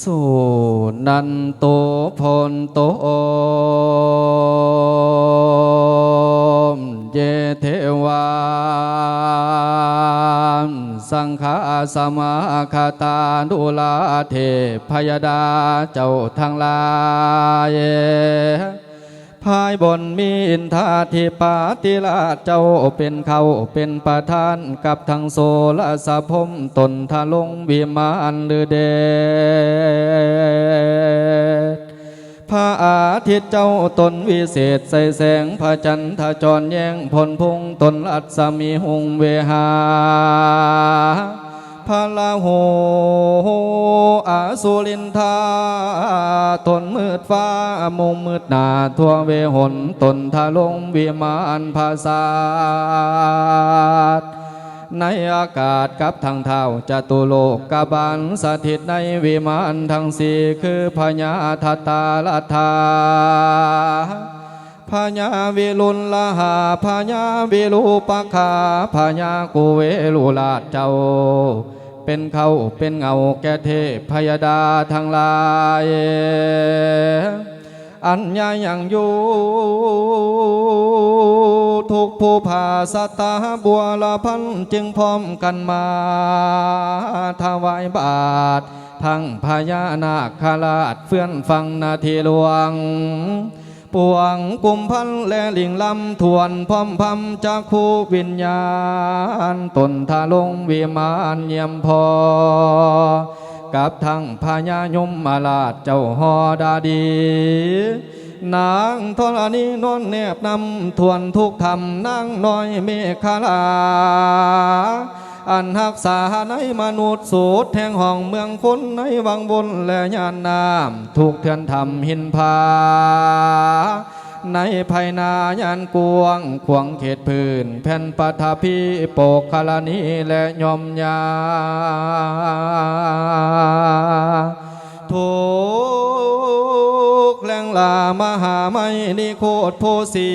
สุนันโตพลโตมเยเทวาสังฆาสมาคาตาดุลาเทพยดาเจ้าทั้งหลาย ภายบนมีอินทาธิปาติลาชเจ้าเป็นเขาเป็นประธานกับทั้งโซละสะพมตนทะลงวิมานหรือเดชพระอาทิตย์เจ้าตนวิเศษใส่แสงพระจันทร์จรแยงพลพุงตนอัศมีหงเวหา พระลาโหอาสุรินทาตนมืดฟ้ามุงมืดนาทั่วเวหนตนทะลงวิมานภาษาในอากาศกับทางเท้าจตุโลกกบาลสถิตในวิมานทั้งสี่คือพญาทัตตาลทา พญาวิลุลลหาพญาวิลูปะคาพญากุเวลุลาเจ้า เป็นเขาเป็นเงาแก่เทพยดาทั้งหลาย อัญญายังอยู่ทุกผู้ผ่าสตตาบัวละพันจึงพร้อมกันมาถวายบาท ทั้งพญานาคราชเฟื่อนฟังนาทีหลวง ปวงกุมพันและลิงลำทวนพร้อมพำจากคู่วิญญาณ ตนทาลงวิมานเยี่ยมพอ กับทั้งพญายมมาลาชเจ้าหอดาดี นางธรณีนอนแนบนำทวนทุกธรรมนางน้อยเมฆลา อันหักษาในมนุษย์สูตรแห่งห้องเมืองคนในวังบนและยานนามถูกเถื่อนทำหินพาในภายนายานกวง ขวงเขตพื้น แผ่นปฐพีโปกคลานีและยมยาทุกแหลงลามหาไม่นิโคตรโพสี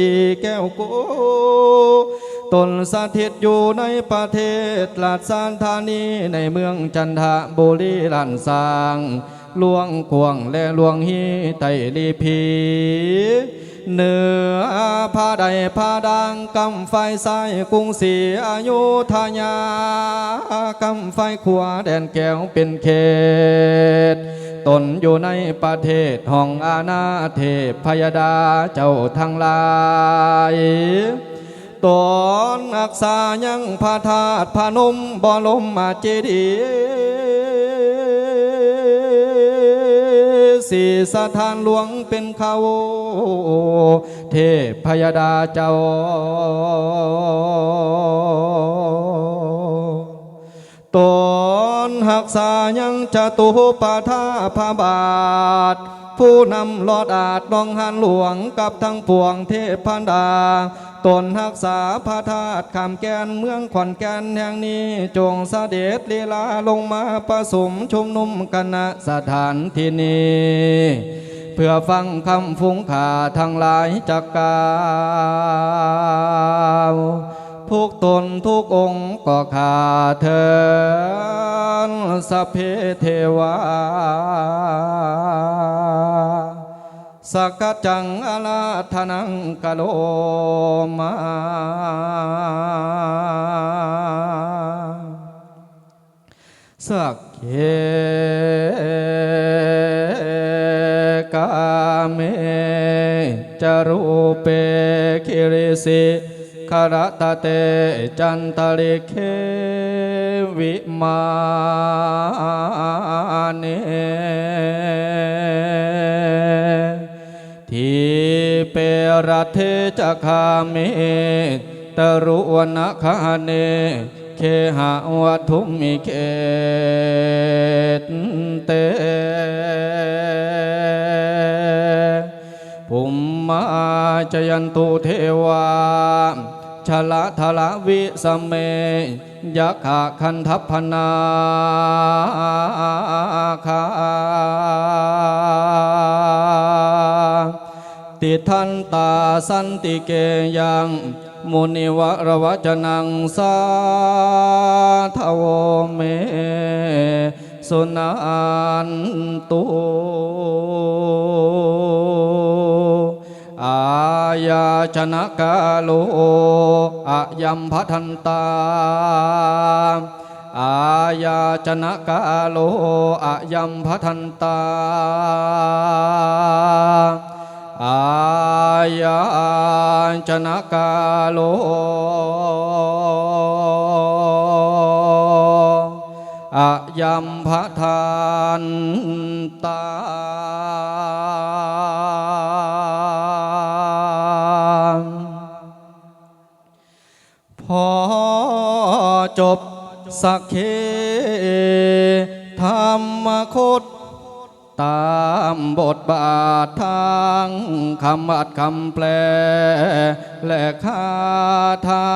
ดีแก้วโกตนสถิตอยู่ในประเทศลาดซานธานีในเมืองจันทบุรีลันสางหลวงกวงและหลวงฮีไตลีพีเหนือผ้าใดผ้าดังกำไฟใสกรุงศรีอายุทยากำไฟขวาแดนแก้วเป็นเขต ตนอยู่ในประเทศห้องอาณาเทพพยดาเจ้าทั้งหลายตนอักษายังพาธาตุพนมบ่ลมมาเจดีสีสถานหลวงเป็นเขาเทพพยดาเจ้า ตน หักษายังจะตุปาทาพาบาท ผู้นำลอดอาจนองหันหลวงกับทั้งปวงเทพพันดา ตนหักษาพระธาตุขามแกนเมืองขอนแกนแห่งนี้จงเสด็จลีลาลงมาประสมชุมนุมกันณสถานที่นี้เพื่อฟังคำฟุ้งขาทั้งหลายจากกลาว ทุกตนทุกองค์ก็ขาเถินสพเพเทวาสักกจังอาลาธนังกะโลมาสักเคกาเมจารูเปคิริสิ คารตะเตจันตลิเควิมาเนทีเปรเทจคาเมตรุวนคาเนเคหะวัตุมิเกตเตภุมมาจยันตุเทวา ชละทละวิสเมยะขะคันทัพพนาคาติทันตาสันติเกยังมุนิวะรวจนังสาทวเม สุนันตุ ชนะกาโลอายัมพัทันตา อาญาชนะกาโลอายัมพัทันตาอาญาชนะกาโลอะยัมพะทานตา สักเคธรรมคต ตามบทบาททางคำอัดคำแปล และคาถา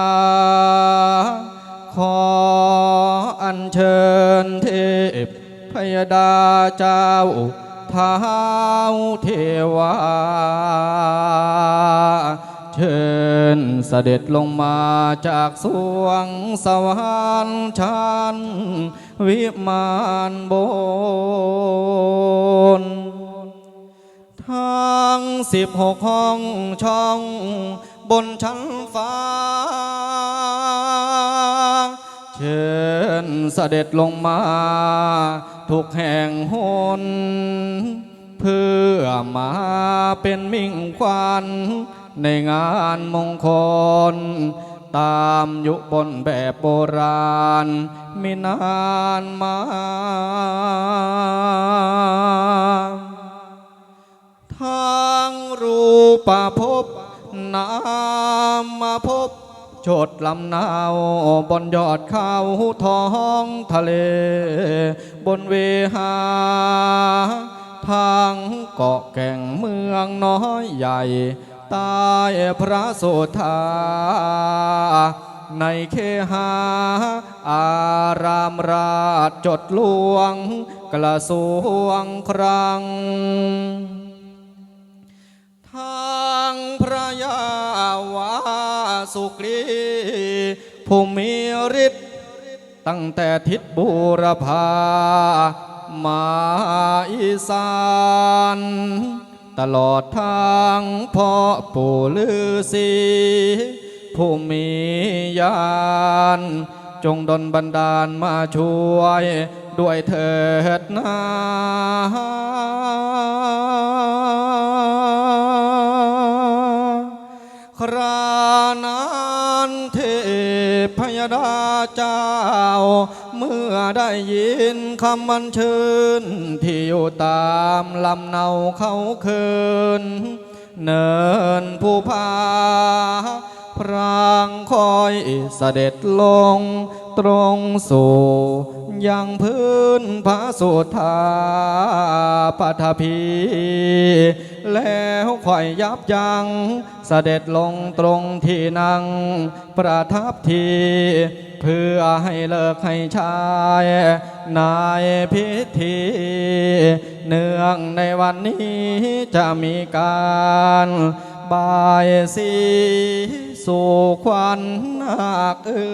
ขออัญเชิญเทพพยดาเจ้าท้าเทวาเชิญ เสด็จลงมาจากสวงสวรรค์ชันวิมานบน ทั้งสิบหกห้องช่องบนชั้นฟ้า เชิญเสด็จลงมา ทุกแห่งหนเพื่อมาเป็นมิ่งควัน ในงานมงคล ตามยุคบนแบบโบราณมีนานมาทางรูปภพนามมาพบโชดลำนาวบนยอดเขาท้องทะเล บนเวหา ทางเกาะแก่งเมืองน้อยใหญ่ ใต้พระโสธาในเคหาอารามราชจดลวง กระสวงครัง ทางพระยาวาสุกรีผู้มีฤทธิ์ตั้งแต่ทิศบูรพามาอีสาน ตลอดทางพ่อปู่ฤาษีผู้มีญาณจงดลบันดาลมาช่วยด้วยเถิดนาครานั้นเทพยดาเจ้า อได้ยินคำมันเชิญ ที่อยู่ตามลำเนาเขาเคิน เนินผู้พาพรางคอยเสด็จลง ตรงสู่ยังพื้นพระสุธาปฐพีแล้วค่อยยับยั้งเสด็จลงตรงที่นั่งประทับทีเพื่อให้เลิกให้ชายนายพิธีเนื่องในวันนี้จะมีการบายสี สู่ควันนาคเอ่